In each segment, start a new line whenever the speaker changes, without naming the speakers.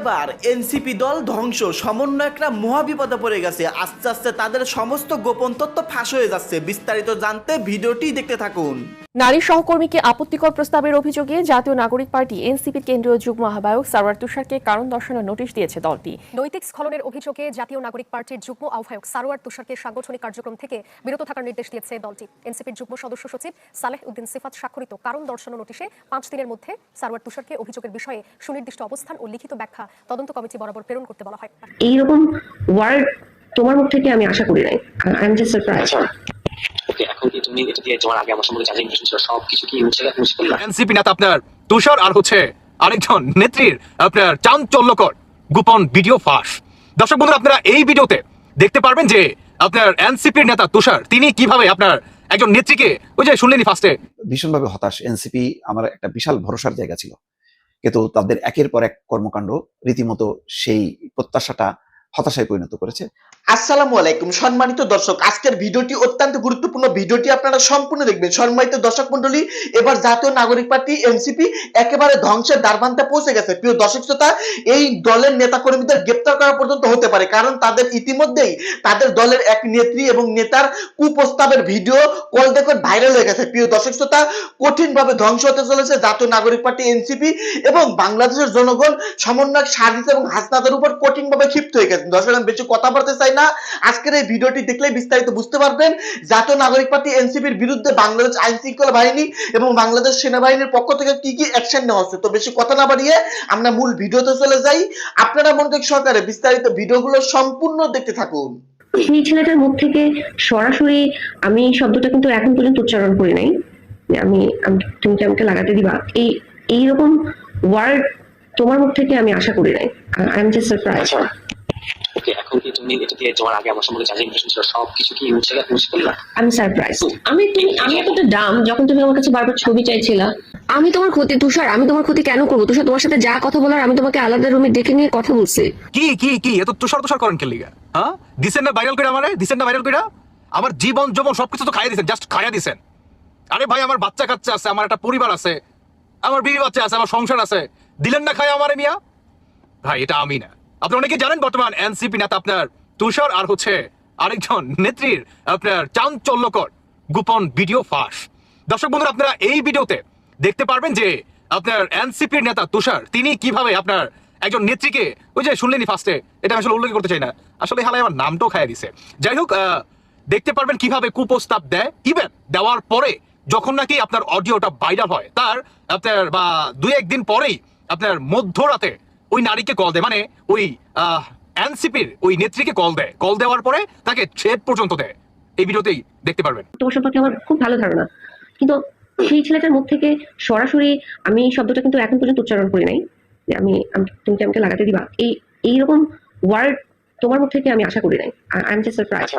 এবার এনসিপি দল ধ্বংস। সমন্বয়করা মহাবিপদে পড়ে গেছে। আস্তে আস্তে তাদের সমস্ত গোপন তথ্য ফাঁস হয়ে যাচ্ছে। বিস্তারিত জানতে ভিডিওটি দেখতে থাকুন।
নারী সহকর্মীকে আপত্তিকর প্রস্তাবের অভিযোগে জাতীয় নাগরিক পার্টি এনসিপির কেন্দ্রীয় যুগ্ম আহ্বায়ক সারওয়ার তুষারকে কারণ দর্শানোর নোটিশ দিয়েছে দলটি।
নৈতিক স্খলনের অভিযোগে জাতীয় নাগরিক পার্টির যুগ্ম আহ্বায়ক সারোয়ার তুষারকে সাংগঠনিক কার্যক্রম থেকে বিরত থাকার নির্দেশ দিয়েছে দলটি। এনসিপির যুগ্ম সদস্য সচিব সালেহ উদ্দিন সিফাত স্বাক্ষরিত কারণ দর্শানো নোটিশে পাঁচ দিনের মধ্যে সারোয়ার তুষারকে অভিযোগের বিষয়ে সুনির্দিষ্ট অবস্থান ও লিখিত ব্যাখ্যা তদন্ত কমিটি বরাবর প্রেরণ করতে বলা হয়।
এইরকম ওয়ার্ড তোমার মুখ থেকে আমি আশা করি নাই। I am just surprise
okay এখন কি তুমি এটা দিয়ে তোমার আগে আমার সম্পর্কে যা ছিল সব কিছু কি মুছে মুছে ফেললা
এনসিপি নেতা আপনার তুষার আর হচ্ছে আরেকজন নেত্রীর আপনার চাঞ্চল্যকর গোপন ভিডিও ফাঁস। দর্শক বন্ধুরা আপনারা এই ভিডিওতে দেখতে পারবেন যে আপনার এনসিপির নেতা তুষার তিনি কীভাবে আপনার একজন নেত্রীকে ওই যে শুনলেনি ফার্স্টে
ভীষণভাবে হতাশ। এনসিপি আমার একটা বিশাল ভরসার জায়গা ছিল। কিন্তু তাদের একের পর এক কর্মকাণ্ড রীতিমতো সেই প্রত্যাশাটা হতাশায় পরিণত করেছে।
আসসালামু আলাইকুম, সম্মানিত দর্শক, আজকের ভিডিওটি অত্যন্ত গুরুত্বপূর্ণ। ভিডিওটি আপনারা সম্পূর্ণ দেখবেন। সম্মানিত দর্শক মন্ডলী এবার জাতীয় নাগরিক পার্টি, এনসিপি, একেবারে ধ্বংসের দ্বারবান্তে পৌঁছে গেছে। প্রিয় দর্শক শ্রোতা, এই দলের নেতাকর্মীদের গ্রেপ্তার করা পর্যন্ত হতে পারে, কারণ তাদের ইতিমধ্যেই তাদের দলের এক নেত্রী এবং নেতার কুপ্রস্তাবের ভিডিও কল দেখে ভাইরাল হয়ে গেছে। প্রিয় দর্শক শ্রোতা কঠিন ভাবে ধ্বংস হতে চলেছে জাতীয় নাগরিক পার্টি, এনসিপি এবং বাংলাদেশের জনগণ সমন্বয়ক সাজিদ এবং হাসনাদের উপর কঠিন ভাবে ক্ষিপ্ত হয়ে গেছে। দর্শক আমি বেশি কথা বলতে চাই না। আজকের এই ভিডিওটি দেখলে বিস্তারিত বুঝতে পারবেন। জাতীয় নাগরিক পার্টি এনসিপির বিরুদ্ধে বাংলাদেশ আইন শৃঙ্খলা বাহিনী এবং বাংলাদেশ সেনাবাহিনীর পক্ষ থেকে কি কি অ্যাকশন নেওয়া হচ্ছে তো বেশি কথা না বাড়িয়ে আমরা মূল ভিডিওতে চলে যাই। আপনারা মনোযোগ সহকারে বিস্তারিত ভিডিওগুলো সম্পূর্ণ দেখতে থাকুন।
সেই ছেলেটার মুখ থেকে সরাসরি আমি শব্দটা কিন্তু এখন পর্যন্ত উচ্চারণ করি নাই। আমি আমি- তুমি কি আমাকে লাগাতে দিবা? এই এইরকম ওয়ার্ড তোমার মুখ থেকে আমি আশা করি নাই। আই এম জাস্ট সারপ্রাইজ
আচ্ছা ওকে এখন কি তুমি এটা দিয়ে তোমার আগে আমার সম্পর্কে যা যা ইনফরমেশন ছিল সব কিছু কি মুছে মুছে ফেললা
আমি সারপ্রাইজ আমি তুমি আমি এতটা ডাম যখন তুমি আমার কাছে বারবার ছবি চাইছিলা। আমি তোমার ক্ষতি তুষার আমি তোমার ক্ষতি কেন করব? তুষার তোমার সাথে যা কথা বলার আমি তোমাকে আলাদা রুমে ডেকে নিয়ে কথা বলছি।
কি কি কি? এত তুষার তুষার করেন কেলিগা। হ্যাঁ? দিছেন না ভাইরাল করে আমারে? দিছেন না ভাইরাল করে আমার জীবন যৌবন সবকিছু তো খাইয়া দিছেন জাস্ট খাইয়া দিছেন। আরে ভাই আমার বাচ্চা কাচ্চা আছে আমার একটা পরিবার আছে আমার বিবি বাচ্চা আছে আমার সংসার আছে। দিলেন না খায় আমারে মিয়া? ভাই এটা আমি না। আপনি অনেকে জানেন বর্তমান এনসিপি নেতা আপনার তুষার আর হচ্ছে আরেকজন নেত্রীর আপনার চাঞ্চল্যকর গোপন ভিডিও ফাঁস। দর্শক বন্ধুরা, আপনারা এই ভিডিওতে দেখতে পারবেন যে আপনার এনসিপির নেতা তুষার, তিনি কীভাবে আপনার একজন নেত্রীকে, ওই যে শুনলেনি ফার্স্টে, এটা আসলে উল্লেখ করতে চাই না। আসলে হালাই আমার নামটাও খাইয়া দিছে। যাই হোক দেখতে পারবেন কীভাবে কুপ্রস্তাব দেয়। ইভেন দেওয়ার পরে যখন নাকি আপনার অডিওটা ভাইরাল হয়, তার আপনার বা দুই একদিন পরেই আপনার মধ্যরাতে ওই নারীকে কল দেয়। মানে ওই এনসিপির ওই নেত্রীকে কল দেয়। কল দেওয়ার পরে তাকে থ্রেড পর্যন্ত দেয়। এই ভিডিওতেই দেখতে পারবেন।
তোমার সম্পর্কে আমার খুব ভালো ধারণা। কিন্তু সেই ছেলেটার মুখ থেকে সরাসরি আমি শব্দটা কিন্তু এখন পর্যন্ত উচ্চারণ করি নাই। যে আমি আমি- তুমি কি আমাকে লাগাতে দিবা? এই এইরকম ওয়ার্ড তোমার মুখ থেকে আমি আশা করি নাই। I am just surprise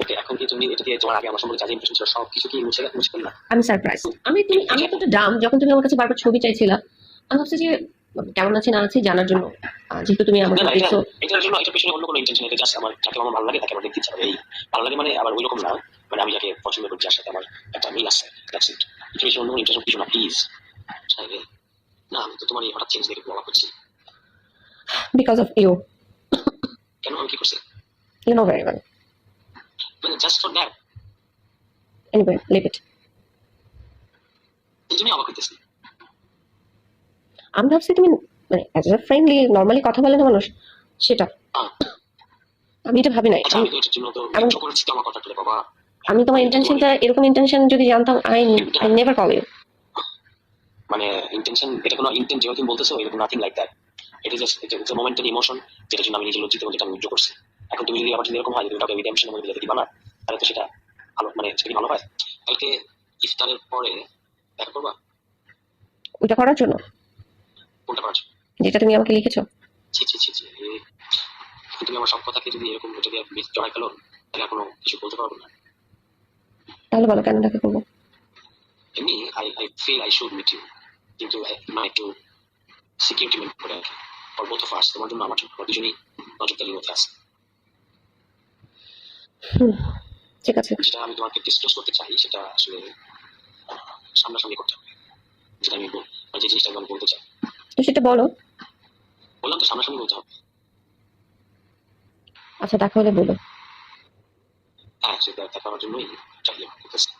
okay এখন কি তুমি এটা দিয়ে তোমার আগে আমার সম্পর্কে যা যা ইনফরমেশন ছিল সব কিছু কি মুছে মুছে ফেললা?
আমি সারপ্রাইজ আমি তুমি আমি একটা ডাম যখন তুমি আমার কাছে বারবার ছবি চাইছিলা আমি ভাবছি যে কেমন আছি না আছি জানার জন্য। যেহেতু তুমি আমাকে দেখছ।
এটার জন্য এটার পিছনে অন্য কোনো ইন্টেনশন এটা জাস্ট আমার যাকে আমার ভালো লাগে তাকে আমার দেখতে ইচ্ছা করে। এই ভালো লাগে মানে আবার ওইরকম না মানে আমি যাকে পছন্দ করি যার সাথে আমার একটা মিল আছে দ্যাটস ইট এটার পিছনে অন্য ইন্টেনশন কিছু না প্লিজ না আমি তো তোমার এই হঠাৎ চেঞ্জ দেখে অবাক হচ্ছি
বিকজ অফ ইউ
কেন আমি কি করছি?
ইউ নো ভেরি ওয়েল
মানে just for that
anyway leave it
এই জন্যই অবাক হইতেছি।
আমি ভাবছি তুমি মানে অ্যাজ এ ফ্রেন্ডলি নর্মালি কথা বলে না মানুষ সেটা। আমি এটা ভাবি নাই
আমি
তোমার ইন্টেনশনটা এরকম ইন্টেনশন যদি জানতাম I I never call you
মানে ইন্টেনশন এটা কোনো ইন্টেন্ট তুমি বলতেছো এরকম নাথিং লাইক দ্যাট এটা জাস্ট এটা মোমেন্টারি ইমোশন যেটার জন্য আমি নিজে লজ্জিত এবং যেটা আমি করছি। এখন তুমি যদি আবার যদি এরকম হয় যে তুমি কাউকে রিডেমশনের মধ্যে যেতে দিবা না তাহলে তো সেটা ভালো মানে সেটা কি ভালো হয়? কালকে ইফতারের পরে দেখা করবা?
ওইটা করার জন্য।
কোনটা করার
যেটা তুমি আমাকে লিখেছো?
ছি ছি ছি ছি তুমি আমার সব কথাকে যদি এরকম যদি মিস জড়াই ফেলো তাহলে এখনও কিছু বলতে পারব না।
তাহলে বলো কেন দেখা করব?
এমনি I I feel I should meet you কিন্তু না একটু সিকিউরিটি মেন্ট করে আর কি ফর বোথ অফ আস তোমার জন্য আমার জন্য দুজনেই নজরদারির মধ্যে আছে।
ঠিক আছে।
যেটা আমি তোমাকে ডিসক্লোজ করতে চাই সেটা আসলে সামনাসামনি করতে হবে। যেটা আমি মানে যে জিনিসটা আমি বলতে চাই।
সেটা বলো।
বললাম তো সামনাসামনি বলতে হবে
আচ্ছা দেখা হলে বলো।
হ্যাঁ সেটা দেখা জন্যই করতেছি।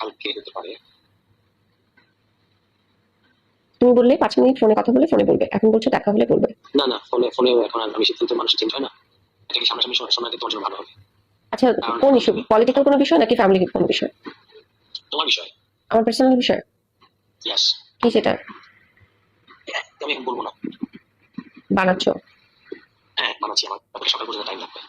কালকে হতে পারে?
তুমি বললে পাঁচ মিনিট ফোনে কথা বলে ফোনে বলবে। এখন বলছো দেখা হলে বলবে।
না না ফোনে ফোনে এখন আর আমি সিদ্ধান্ত মানুষ চেঞ্জ হয় না। এটা কি সামনাসামনি শোনা শোনাতে তোমার জন্য ভালো হবে?
আচ্ছা কোন ইস্যু পলিটিক্যাল কোনো বিষয় নাকি ফ্যামিলি কোনো বিষয়?
তোমার বিষয়?
আমার পার্সোনাল বিষয়?
ইয়াস
কি সেটা?
আমি এখন বলব না।
বানাচ্ছ?
হ্যাঁ বানাচ্ছি আমার তারপরে সকাল পর্যন্ত টাইম লাগবে।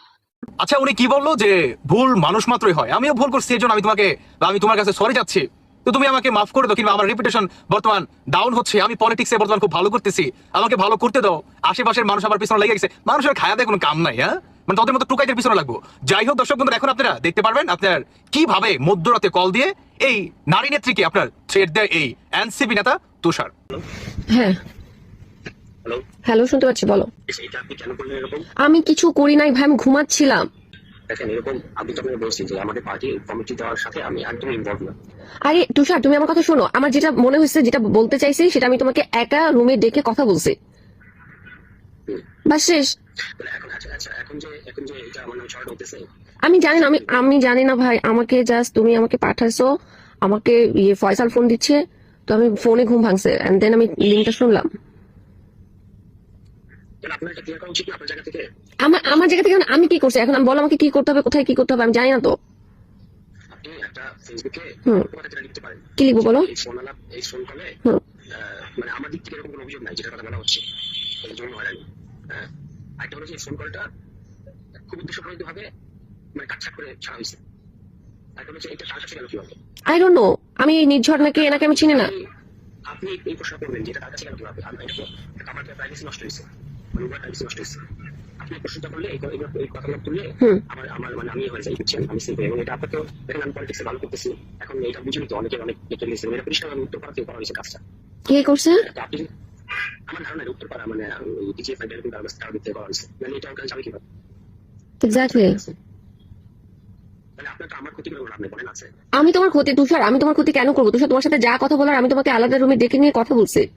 আচ্ছা উনি কি বলল যে ভুল মানুষ মাত্রই হয়? আমিও ভুল করছি এই জন্য আমি তোমাকে আমি তোমার কাছে সরি যাচ্ছি। তো তুমি আমাকে মাফ করে দাও কিংবা আমার রেপুটেশন বর্তমান ডাউন হচ্ছে। আমি পলিটিক্সে বর্তমান খুব ভালো করতেছি। আমাকে ভালো করতে দাও। আশেপাশের মানুষ আমার পিছনে লেগে গেছে। মানুষের খায়া দেয় কোনো কাম নাই হ্যাঁ? মানে তাদের মতো টুকাইদের পিছনে লাগবো। যাই হোক দর্শক বন্ধুরা এখন আপনারা দেখতে পারবেন আপনার কীভাবে মধ্যরাতে কল দিয়ে এই নারী নেত্রীকে আপনার থ্রেড দেয় এই এনসিপি নেতা তুষার।
হ্যাঁ।
হ্যালো
শুনতে পাচ্ছি বলো।
এরকম?
আমি কিছু করি নাই ভাই আমি ঘুমাচ্ছিলাম।
দেখেন এরকম আমি তো আপনাকে বলছি যে আমাদের পার্টি কমিটি দেওয়ার সাথে আমি একদম ইনভলভ না।
আরে তুষার তুমি আমার কথা শোনো। আমার যেটা মনে হয়েছে যেটা বলতে চাইছি সেটা আমি তোমাকে একা রুমে ডেকে কথা বলছি। বাস শেষ।
আচ্ছা আচ্ছা
আমি জানি না আমি আমি জানি না ভাই আমাকে জাস্ট তুমি আমাকে পাঠাইছো আমাকে ইয়ে ফয়সাল ফোন দিচ্ছে তো আমি ফোনে ঘুম ভাঙছে এন্ড দেন আমি লিঙ্কটা শুনলাম
তাহলে আপনার এটা ক্লিয়ার করা উচিত না আপনার জায়গা থেকে
আমার আমার জায়গা থেকে আমি কি করছি? এখন আমি বলো আমাকে কি করতে হবে কোথায় কি করতে হবে আমি জানি না তো। কি লিখব বলো।
মানে আমার দিক থেকে এরকম কোনো অভিযোগ নাই যেটা কথা বলা হচ্ছে। এই জন্য হয়রানি। হ্যাঁ? আরেকটা হলো যে ফোন কলটা খুব উদ্দেশ্যপ্রণীত ভাবে মানে কাটছাট করে ছাড়া হয়েছে। আরেকটা হলো যে এটা কার কাছে গেল কীভাবে?
আই ডোন্ট নো আমি এই নির্ঝর নাকি এনাকে আমি চিনি না।
আপনি- এই প্রশ্ন করবেন যে এটা কার কাছে গেল কীভাবে? আমার প্রাইভেসি নষ্ট হয়েছে। মানে উভয় প্রাইভেসি নষ্ট হয়েছে আপনি প্রশ্নটা করলে এই এই- এই তুললে আমার আমার মানে আমি হয়ে যাই। বুঝছেন আমি সিম্পল। এবং এটা আপনাকে দেখেন আমি পলিটিক্সে ভালো করতেছি। এখন এটা বুঝিনি তো অনেকে অনেক লেটার দিয়েছে। এটা পরিষ্কার আমি উত্তর পাড়াতে করা হয়েছে কাজটা।
কে করছে?
আপনি আমার ধারণা উত্তর পাড়া মানে ডিজিএফ আইডি এরকম কারও কারও দিতে করা হয়েছে। মানে এটা ওখানে যাবে কীভাবে?
এক্স্যাক্টলি
মানে আপনার তো আমার ক্ষতি করে লাভ নেই বলেন আছে।
আমি তোমার ক্ষতি তুষার আমি তোমার ক্ষতি কেন করব? তুষার তোমার সাথে যা কথা বলার আমি তোমাকে আলাদা রুমে ডেকে নিয়ে কথা বলছি।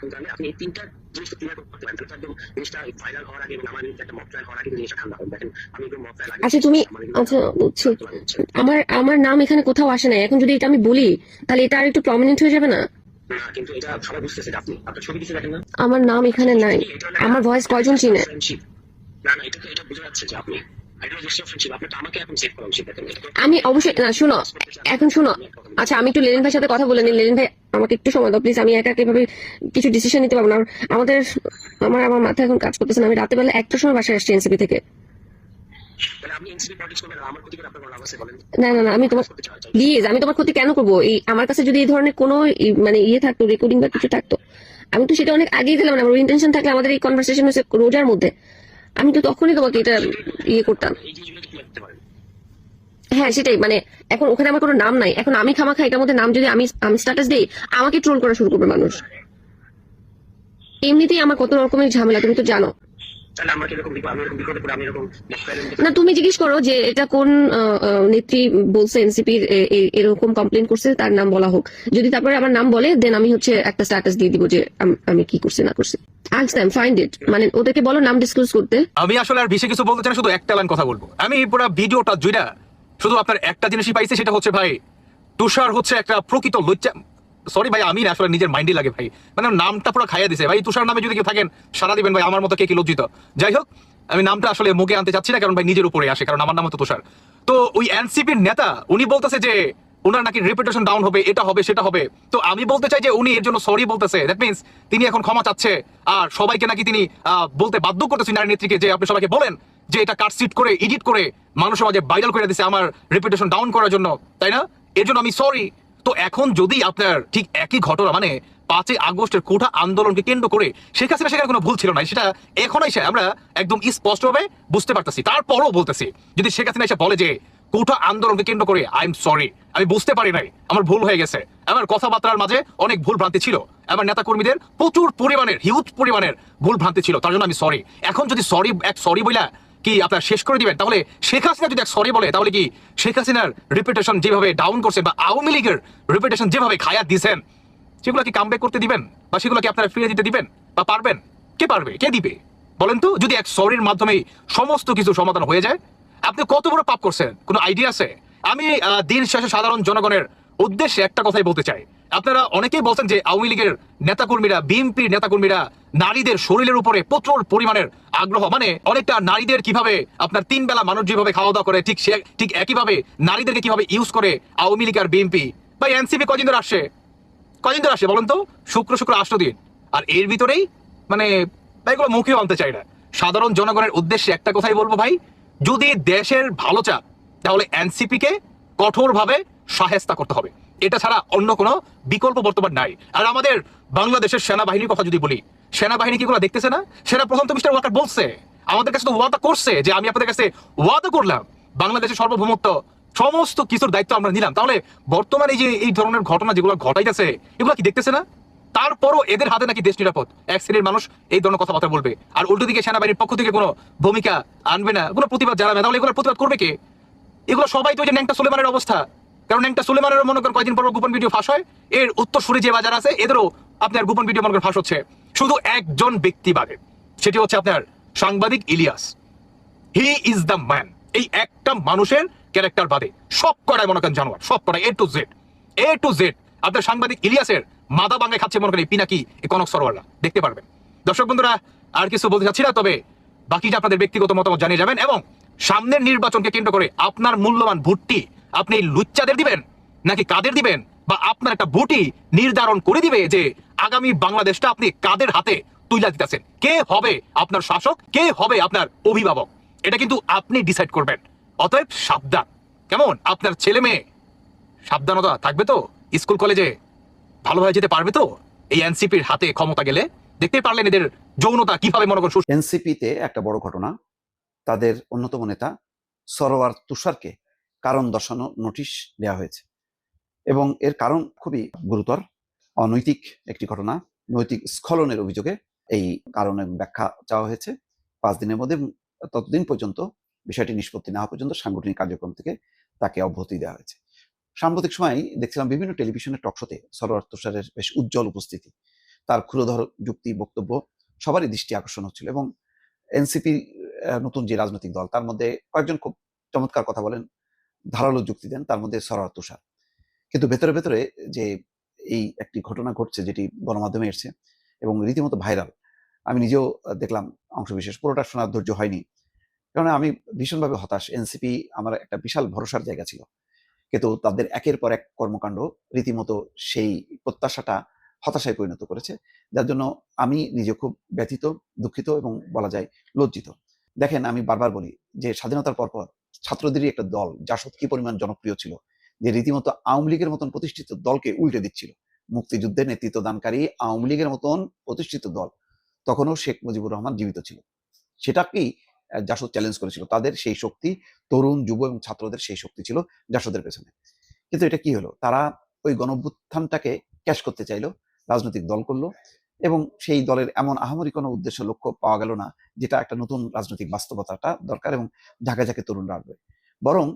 এখন জানি আপনি এই তিনটা জিনিস ক্লিয়ার করতে পারেন। তাহলে তো একদম জিনিসটা ফাইনাল হওয়ার আগে আমার একটা মক ট্রায়াল হওয়ার আগে জিনিসটা ঠান্ডা হবে। দেখেন আমি একদম মক ট্রায়াল
আচ্ছা তুমি আচ্ছা বুঝছি আমার আমার নাম এখানে কোথাও আসে না এখন যদি এটা আমি বলি তাহলে এটা আর একটু প্রমিনেন্ট হয়ে যাবে না?
না কিন্তু এটা সবাই বুঝতেছে আপনি আপনার ছবি দিচ্ছে দেখেন না?
আমার নাম এখানে নাই। আমার ভয়েস কয়জন চিনে?
না না এটা এটা বোঝা যাচ্ছে যে আপনি
আমি অবশ্যই না, শুনো। এখন শুনো। আচ্ছা আমি একটু লেলিন ভাইয়ের সাথে কথা বলে নিই। লেলিন ভাই, আমাকে একটু সময় দাও, প্লিজ। আমি একা এভাবে কিছু ডিসিশন নিতে পারব না। আমাদের আমার আমার মাথা এখন কাজ করতেছে না। আমি রাতে বেলা একটার সময় বাসায় আসছি এনসিপি থেকে। না আমি তোমার আমি তোমার ক্ষতি কেন করব? এই আমার কাছে যদি এই ধরনের কোনো মানে ইয়ে থাকতো রেকর্ডিং বা কিছু থাকতো, আমি তো সেটা অনেক না। থাকলে আমাদের এই কনভারসেশন হচ্ছে রোজার মধ্যে। আমি তো তখনই তোমাকে এটা ইয়ে করতাম। হ্যাঁ সেটাই মানে এখন ওখানে আমার কোনো নাম নাই। এখন আমি খামাখা এটার মধ্যে নাম যদি আমি আমি স্ট্যাটাস দেই আমাকে ট্রোল করা শুরু করবে মানুষ। এমনিতেই আমার কত রকমের ঝামেলা তুমি তো জানো। না তুমি জিজ্ঞেস করো যে এটা কোন নেত্রী বলছে এনসিপির এরকম কমপ্লেন করছে তার নাম বলা হোক। যদি তারপরে আমার নাম বলে দেন আমি হচ্ছে একটা স্ট্যাটাস দিয়ে দিব যে আমি কি করছি না করছি। আস্ক দেম ফাইন্ড ইট মানে ওদেরকে বলো নাম ডিসক্লোজ করতে।
আমি আসলে আর বেশি কিছু বলতে চাই শুধু একটা লাইন কথা বলব। আমি পুরো ভিডিওটা জুড়া শুধু আপনার একটা জিনিসই পাইছি সেটা হচ্ছে ভাই তুষার হচ্ছে একটা প্রকৃত লজ্জা সরি ভাই, আমি আসলে নিজের মাইন্ডে লাগে ভাই। মানে নামটা পুরো খাইয়া দিছে। ভাই, তুষার নামে যদি কেউ থাকেন, সারা দিবেন ভাই, আমার মতো কে কি লজ্জিত? যাই হোক, আমি নামটা আসলে মুখে আনতে চাচ্ছি না, কারণ ভাই নিজের উপরে আসে, কারণ আমার নাম হতো তুষার। তো ওই এনসিপির নেতা, উনি বলতেছে যে ওনার নাকি রেপুটেশন ডাউন হবে, এটা হবে, সেটা হবে। তো আমি বলতে চাই যে, উনি এর জন্য সরি বলতেছে। দ্যাট মিন্স তিনি এখন ক্ষমা চাচ্ছে, আর সবাইকে নাকি তিনি বলতে বাধ্য করতেছেন নারী নেত্রীকে যে, আপনি সবাইকে বলেন যে, এটা কাটসিট করে এডিট করে, মানুষের মাঝে ভাইরাল করে দিছে আমার রেপুটেশন ডাউন করার জন্য, তাই না? এর জন্য আমি সরি তো এখন যদি আপনার ঠিক একই ঘটনা মানে পাঁচই আগস্টের কোঠা আন্দোলনকে কেন্দ্র করে শেখ হাসিনা, সেখানে কোনো ভুল ছিল না, সেটা এখন এসে আমরা একদম স্পষ্টভাবে বুঝতে পারতেছি। তারপরও বলতেছি, যদি শেখ হাসিনা এসে বলে যে কোঠা আন্দোলনকে কেন্দ্র করে আই এম সরি আমি বুঝতে পারি নাই, আমার ভুল হয়ে গেছে, আমার কথাবার্তার মাঝে অনেক ভুল ভ্রান্তি ছিল, আমার নেতা কর্মীদের প্রচুর পরিমাণের হিউজ পরিমাণের ভুল ভ্রান্তি ছিল, তার জন্য আমি সরি এখন যদি সরি এক সরি বইলা কি আপনার শেষ করে দিবেন? তাহলে শেখ হাসিনা যদি এক সরি বলে, তাহলে কি শেখ হাসিনার রিপুটেশন যেভাবে ডাউন করছে বা আওয়ামী লীগের রিপুটেশন যেভাবে খায়া দিয়েছেন সেগুলো কি কামব্যাক করতে দিবেন? বা সেগুলো কি আপনারা ফিরে দিতে দিবেন? বা পারবেন? কে পারবে? কে দিবে? বলেন তো, যদি এক সরির মাধ্যমে সমস্ত কিছু সমাধান হয়ে যায়, আপনি কত বড় পাপ করছেন? কোনো আইডিয়া আছে? আমি দিন শেষে সাধারণ জনগণের উদ্দেশ্যে একটা কথাই বলতে চাই। আপনারা অনেকেই বলছেন যে আওয়ামী লীগের নেতাকর্মীরা বিএনপির নেতাকর্মীরা নারীদের শরীরের উপরে প্রচুর পরিমাণের আগ্রহ। মানে অনেকটা নারীদের কীভাবে আপনার তিন বেলা মানুষ যেভাবে খাওয়া দাওয়া করে, ঠিক সে ঠিক একইভাবে নারীদেরকে কীভাবে ইউজ করে আওয়ামী লীগ আর বিএনপি বা এনসিপি কদিন ধরে আসছে? কদিন ধরে আসে বলুন তো? শুক্র শুক্র আসলো দিন। আর এর ভিতরেই মানে এগুলো মুখেও আনতে চাই না। সাধারণ জনগণের উদ্দেশ্যে একটা কথাই বলব ভাই, যদি দেশের ভালো চান তাহলে এনসিপিকে কঠোরভাবে সাহেস্তা করতে হবে। এটা ছাড়া অন্য কোনো বিকল্প বর্তমান নাই। আর আমাদের বাংলাদেশের সেনাবাহিনীর কথা যদি বলি, সেনাবাহিনী কি গুলো দেখতেছে না? সেনা প্রথম তো মিস্টার ওয়াকার বলছে, আমাদের কাছে তো ওয়াদা করছে যে আমি আপনাদের কাছে ওয়াদা করলাম, বাংলাদেশের সার্বভৌমত্ব সমস্ত কিছুর দায়িত্ব আমরা নিলাম। তাহলে বর্তমানে যে, এই ধরনের ঘটনা যেগুলো ঘটাইতেছে, এগুলো কি দেখতেছে না? তারপরও এদের হাতে নাকি দেশ নিরাপদ। এক শ্রেণির মানুষ এই ধরনের কথাবার্তা বলবে। আর উল্টো দিকে সেনাবাহিনীর পক্ষ থেকে কোনো ভূমিকা আনবে না, কোনো প্রতিবাদ জানাবে তাহলে এগুলো প্রতিবাদ করবে কে? এগুলো সবাই তো ওই যে ন্যাংটা সুলেমানের অবস্থা। কারণ একটা সুলেমানের মনে করেন কয়েকদিন পর গোপন ভিডিও ফাঁস হয়। এর উত্তর সুরে যে বাজার আছে, এদেরও আপনার গোপন ভিডিও মনে করেন ফাঁস হচ্ছে। শুধু একজন ব্যক্তি বাদে, সেটি হচ্ছে আপনার সাংবাদিক Ilias. He is the man. এই একটা মানুষের ক্যারেক্টার বাদে, সব কটাই মনে করেন জানোয়ার, সব কটাই A to Z A to Z আপনার সাংবাদিক ইলিয়াসের মাদা বাঙ্গায় খাচ্ছে মনে করেন পিনাকি কনক সরোয়াররা। দেখতে পারবেন। দর্শক বন্ধুরা, আর কিছু বলতে চাচ্ছি না, তবে বাকিটা আপনাদের ব্যক্তিগত মতামত জানিয়ে যাবেন এবং সামনের নির্বাচনকে কেন্দ্র করে আপনার মূল্যবান ভোটটি আপনি লুচ্চাদের দিবেন? নাকি কাদের দিবেন? বা আপনার একটা বুটি নির্ধারণ করে দিবে যে আগামী বাংলাদেশটা আপনি কাদের হাতে তুইলা দিতেছেন? কে হবে আপনার শাসক? কে হবে আপনার অভিভাবক? এটা কিন্তু আপনি ডিসাইড করবেন। অতএব সাবধান। কেমন? আপনার ছেলে মেয়ে। সাবধানতা থাকবে তো? স্কুল, কলেজে ভালোভাবে যেতে পারবে তো? এই এনসিপির হাতে ক্ষমতা গেলে? দেখতে পারলেন এদের যৌনতা কীভাবে মনে করুন
এনসিপিতে একটা বড় ঘটনা। তাদের অন্যতম নেতা সরোয়ার তুষারকে কারণ দর্শানো নোটিশ দেওয়া হয়েছে। এবং এর কারণ খুবই গুরুতর, অনৈতিক একটি ঘটনা, নৈতিক স্খলনের অভিযোগে এই কারণে ব্যাখ্যা চাওয়া হয়েছে। পাঁচ দিনের মধ্যে ততদিন পর্যন্ত বিষয়টি নিষ্পত্তি না হওয়া পর্যন্ত সাংগঠনিক কার্যক্রম থেকে তাকে অব্যাহতি দেওয়া হয়েছে। সাম্প্রতিক সময় দেখছিলাম বিভিন্ন টেলিভিশনের টকশোতে সরোয়ার তুষারের বেশ উজ্জ্বল উপস্থিতি। তার ক্ষুরধর যুক্তি, বক্তব্য সবারই দৃষ্টি আকর্ষণ হচ্ছিল এবং এনসিপি নতুন যে রাজনৈতিক দল, তার মধ্যে কয়েকজন খুব চমৎকার কথা বলেন। ধারালো যুক্তি দেন, তার মধ্যে সরার তুষার। কিন্তু ভেতরে ভেতরে যে এই একটি ঘটনা ঘটছে, যেটি গণমাধ্যমে এসছে এবং রীতিমতো ভাইরাল, আমি নিজেও দেখলাম অংশবিশেষ, পুরোটা শোনার ধৈর্য হয়নি। কারণ আমি ভীষণভাবে হতাশ। এনসিপি আমার একটা বিশাল ভরসার জায়গা ছিল। কিন্তু তাদের একের পর এক কর্মকাণ্ড রীতিমতো সেই প্রত্যাশাটা হতাশায় পরিণত করেছে, যার জন্য আমি নিজে খুব ব্যথিত, দুঃখিত এবং বলা যায় লজ্জিত। দেখেন, আমি বারবার বলি যে স্বাধীনতার পরপর ছাত্রদেরই একটা দল জাসদ কি পরিমাণ জনপ্রিয় ছিল। যে রীতিমতো আওয়ামী লীগের মতন প্রতিষ্ঠিত দলকে উল্টে দিচ্ছিল। মুক্তিযুদ্ধের নেতৃত্ব দানকারী আওয়ামী লীগের মতন প্রতিষ্ঠিত দল, তখনও শেখ মুজিবুর রহমান জীবিত ছিল। সেটাকেই জাসদ চ্যালেঞ্জ করেছিল। তাদের সেই শক্তি, তরুণ, যুব এবং ছাত্রদের সেই শক্তি ছিল জাসদের পেছনে। কিন্তু এটা কি হলো? তারা ওই গণভ্যুত্থানটাকে ক্যাশ করতে চাইলো, রাজনৈতিক দল করল এবং সেই দলের এমন আহামরি কোনো উদ্দেশ্য লক্ষ্য পাওয়া গেল না যেটা একটা নতুন রাজনৈতিক বাস্তবতাটা দরকার এবং ঝাঁকে ঝাঁকে তরুণরা আসবে বরং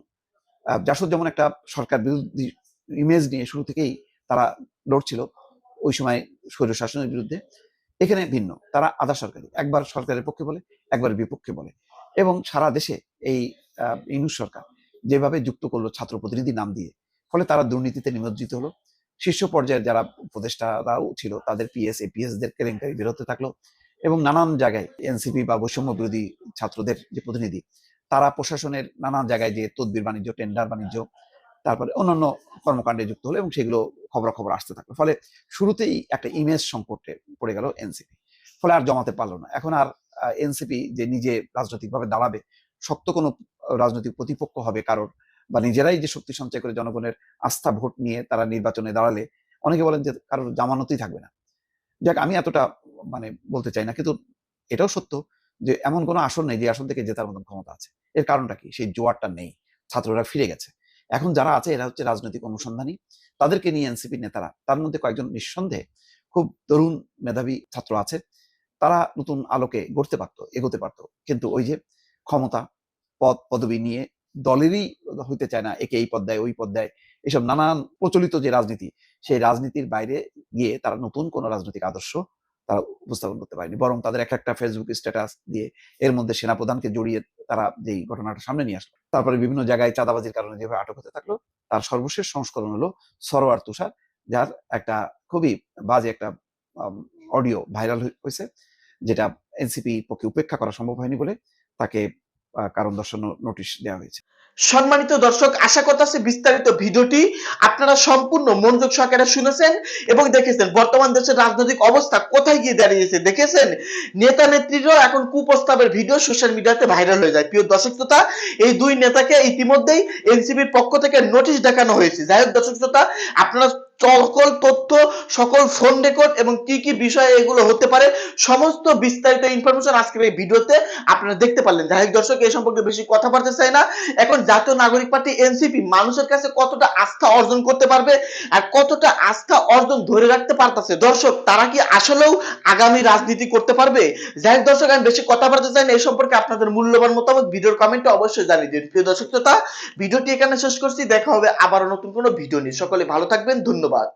জাসদ যেমন একটা সরকার বিরোধী ইমেজ নিয়ে শুরু থেকেই তারা লড়ছিল ওই সময় স্বৈর শাসনের বিরুদ্ধে এখানে ভিন্ন। তারা আধা সরকারি একবার সরকারের পক্ষে বলে একবার বিপক্ষে বলে। এবং সারা দেশে এই আহ, ইউনুস সরকার যেভাবে যুক্ত করল ছাত্র প্রতিনিধি নাম দিয়ে ফলে তারা দুর্নীতিতে নিমজ্জিত হলো। শীর্ষ পর্যায়ের যারা উপদেষ্টারাও ছিল, তাদের পিএস এপিএস দের কেলেঙ্কারি হতে থাকল এবং নানান জায়গায় এনসিপি বা বৈষম্য বিরোধী ছাত্রদের যে প্রতিনিধি, তারা প্রশাসনের নানান জায়গায় যে তদবির বাণিজ্য টেন্ডার বাণিজ্য, তারপরে অন্যান্য কর্মকাণ্ডে যুক্ত হলো এবং সেগুলো খবরাখবর আসতে থাকল। ফলে শুরুতেই একটা ইমেজ সংকটে পড়ে গেল এনসিপি ফলে আর জমাতে পারল না। এখন আর এনসিপি যে নিজে রাজনৈতিকভাবে দাঁড়াবে, শক্ত কোনো রাজনৈতিক প্রতিপক্ষ হবে কারোর বা নিজেরাই যে শক্তি সঞ্চয় করে জনগণের আস্থা, ভোট নিয়ে তারা নির্বাচনে দাঁড়ালে, অনেকে বলেন যে কারোর জামানতই থাকবে না। যাক, আমি এতটা মানে বলতে চাই না, কিন্তু এটাও সত্য যে এমন কোনো আসন নেই যে আসন থেকে জেতার মতন ক্ষমতা আছে। এর কারণটা কি? সেই জোয়ারটা নেই, ছাত্ররা ফিরে গেছে। এখন যারা আছে, এরা হচ্ছে রাজনৈতিক অনুসন্ধানী। তাদেরকে নিয়ে এনসিপির নেতারা, তার মধ্যে কয়েকজন নিঃসন্দেহে খুব তরুণ মেধাবী ছাত্র আছে। তারা নতুন আলোকে গড়তে পারতো, এগোতে পারতো। কিন্তু ওই যে ক্ষমতা, পদ, পদবি নিয়ে দলেরই হইতে চায় না, একে এই পদ দেয়, ওই পদ দেয়। এসব নানান প্রচলিত যে রাজনীতি, সেই রাজনীতির বাইরে গিয়ে তারা নতুন কোন রাজনৈতিক আদর্শ তারা উপস্থাপন করতে পারেনি। বরং তাদের এক একটা ফেসবুক স্ট্যাটাস দিয়ে এর মধ্যে সেনাপ্রধানকে জড়িয়ে তারা যেই ঘটনাটা সামনে নিয়ে আসলো, তারপরে বিভিন্ন জায়গায় চাঁদাবাজির কারণে যেভাবে আটক হতে থাকল, তার সর্বশেষ সংস্করণ হলো সরোয়ার তুষার, যার একটা খুবই বাজে একটা অডিও ভাইরাল হয়েছে যেটা এনসিপি পক্ষে উপেক্ষা করা সম্ভব হয়নি বলে তাকে কারণ দর্শানো নোটিশ দেওয়া হয়েছে।
সম্মানিত দর্শক, আশা করতেছি বিস্তারিত ভিডিওটি আপনারা সম্পূর্ণ মনোযোগ সহকারে শুনেছেন এবং দেখেছেন বর্তমান দেশের রাজনৈতিক অবস্থা কোথায় গিয়ে দাঁড়িয়েছে, দেখেছেন? নেতা নেত্রীরাও এখন কুপ্রস্তাবের ভিডিও সোশ্যাল মিডিয়াতে ভাইরাল হয়ে যায়। প্রিয় দর্শক শ্রোতা, এই দুই নেতাকে ইতিমধ্যেই এনসিবির পক্ষ থেকে নোটিশ দেখানো হয়েছে। যাই হোক দর্শক শ্রোতা, আপনারা সকল তথ্য, সকল ফোন রেকর্ড এবং কি কি বিষয় এগুলো হতে পারে, সমস্ত বিস্তারিত ইনফরমেশন আজকের এই ভিডিওতে আপনারা দেখতে পারলেন। যাই দর্শক এই সম্পর্কে বেশি কথা বলতে চাই না। এখন জাতীয় নাগরিক পার্টি এনসিপি মানুষের কাছে কতটা আস্থা অর্জন করতে পারবে আর কতটা আস্থা অর্জন ধরে রাখতে পারতেছে? দর্শক, তারা কি আসলেও আগামী রাজনীতি করতে পারবে? যাই দর্শক, আমি বেশি কথা বলতে চাই না। এই সম্পর্কে আপনাদের মূল্যবান মতামত ভিডিওর কমেন্টে অবশ্যই জানিয়ে দিন। প্রিয় দর্শক, শ্রোতা, ভিডিওটি এখানে শেষ করছি। দেখা হবে আবারও নতুন কোনো ভিডিও নিয়ে। সকলে ভালো থাকবেন। ধন্যবাদ।